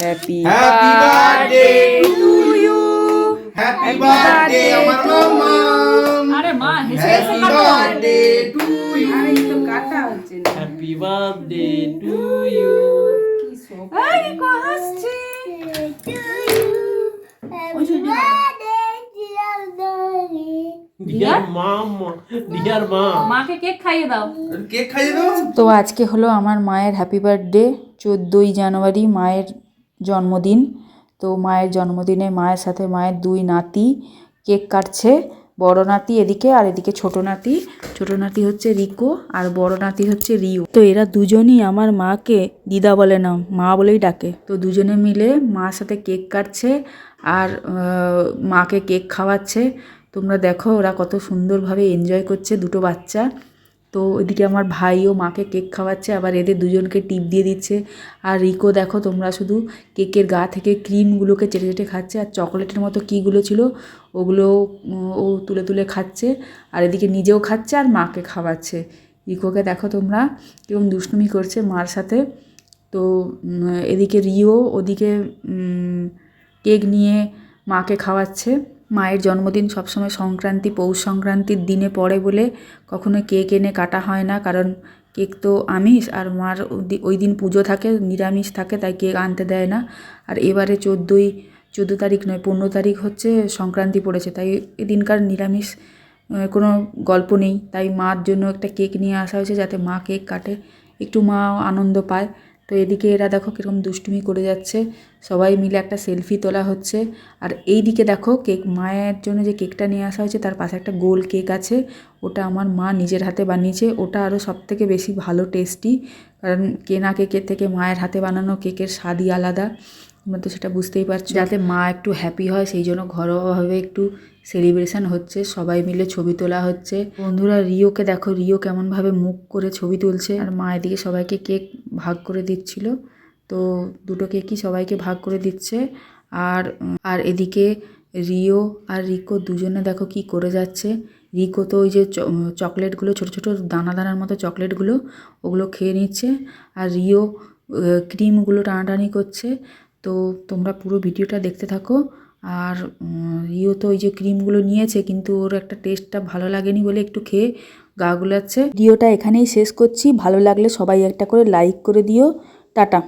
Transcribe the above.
Happy birthday to you happy birthday আমার মামা। আরে মা হেসে হেসে হ্যাপি কাটো। বার্থডে টু ইউ আরে তো কাটা হচ্ছে না। হ্যাপি বার্থডে টু ইউ কি শোক এই কো হাসছে। ডিয়ার। মাম ডিয়ার মা। মাকে কেক খাইয়ে দাও। কেক খাইয়ে দাও। তো আজকে হলো আমার মায়ের হ্যাপি বার্থডে চোদ্দোই জানুয়ারি মায়ের জন্মদিন। তো মায়ের জন্মদিনে মায়ের সাথে মায়ের দুই নাতি, কেক কাটছে। বড় নাতি এদিকে আর এদিকে ছোট নাতি। ছোট নাতি হচ্ছে রিকো আর বড় নাতি হচ্ছে রিও। তো এরা দুজনই আমার মাকে দিদা বলে না মা বলেই ডাকে। তো দুজনে মিলে মার সাথে কেক কাটছে আর মাকে কেক খাওয়াচ্ছে। তোমরা দেখো ওরা কত সুন্দরভাবে এনজয় করছে দুটো বাচ্চা। তো ওইদিকে আমার ভাইও মাকে কেক খাওয়াচ্ছে, আবার এদের দুজনকে টিপ দিয়ে দিচ্ছে। আর রিকো দেখো তোমরা শুধু কেকের গা থেকে ক্রিমগুলোকে চেটে চেটে খাচ্ছে, আর চকলেটের মতো কীগুলো ছিল ওগুলো ও তুলে তুলে খাচ্ছে, আর এদিকে নিজেও খাচ্ছে আর মাকে খাওয়াচ্ছে। রিকোকে দেখো তোমরা কেমন দুষ্টুমি করছে মার সাথে। তো এদিকে রিও ওদিকে কেক নিয়ে মাকে খাওয়াচ্ছে। মায়ের জন্মদিন সবসময় সংক্রান্তি, পৌষ সংক্রান্তির দিনে পড়ে বলে কখনো কেক এনে কাটা হয় না। কারণ কেক তো আমিষ আর মার ওই দিন পুজো থাকে, নিরামিষ থাকে, তাই কেক আনতে দেয় না। আর এবারে চোদ্দোই, চোদ্দ তারিখ নয়, পনেরো তারিখ হচ্ছে সংক্রান্তি পড়েছে। তাই এদিনকার নিরামিষ কোনো গল্প নেই। তাই মার জন্য একটা কেক নিয়ে আসা হয়েছে যাতে মা কেক কাটে। একটু মা আনন্দ পায়। তো এদিকে এরা দেখো কীরকম দুষ্টুমি করে যাচ্ছে। সবাই মিলে একটা সেলফি তোলা হচ্ছে। আর এই দিকে দেখো কেক, মায়ের জন্য যে কেকটা নিয়ে আসা হয়েছে, তার পাশে একটা গোল কেক আছে। ওটা আমার মা নিজের হাতে বানিয়েছে। ওটা আরও সব থেকে বেশি ভালো টেস্টি কারণ কেনা কেকের থেকে মায়ের হাতে বানানো কেকের স্বাদই আলাদা। তোমরা তো সেটা বুঝতেই পারছ। যাতে মা একটু হ্যাপি হয়, সেই জন্য ঘরোয়াভাবে একটু সেলিব্রেশন হচ্ছে, সবাই মিলে ছবি তোলা হচ্ছে। বন্ধুরা, রিওকে দেখো, রিও কেমনভাবে মুখ করে ছবি তুলছে। আর মা এদিকে সবাইকে কেক ভাগ করে দিচ্ছিল। তো দুটো কেকই সবাইকে ভাগ করে দিচ্ছে। আর আর এদিকে রিও আর রিকো দুজনে দেখো কি করে যাচ্ছে। রিকো তো ওই যে চকলেটগুলো, ছোট ছোট দানা দানার মতো চকলেটগুলো, ওগুলো খেয়ে নিচ্ছে। আর রিও ক্রিমগুলো টানাটানি করছে। তো তোমরা পুরো ভিডিওটা দেখতে থাকো। আর ইও তো ওই যে ক্রিমগুলো নিয়েছে, কিন্তু ওর একটা টেস্টটা ভালো লাগেনি বলে একটু খেয়ে গা গুলাচ্ছে। ভিডিওটা এখানেই শেষ করছি। ভালো লাগলে সবাই একটা করে লাইক করে দিও। টাটা।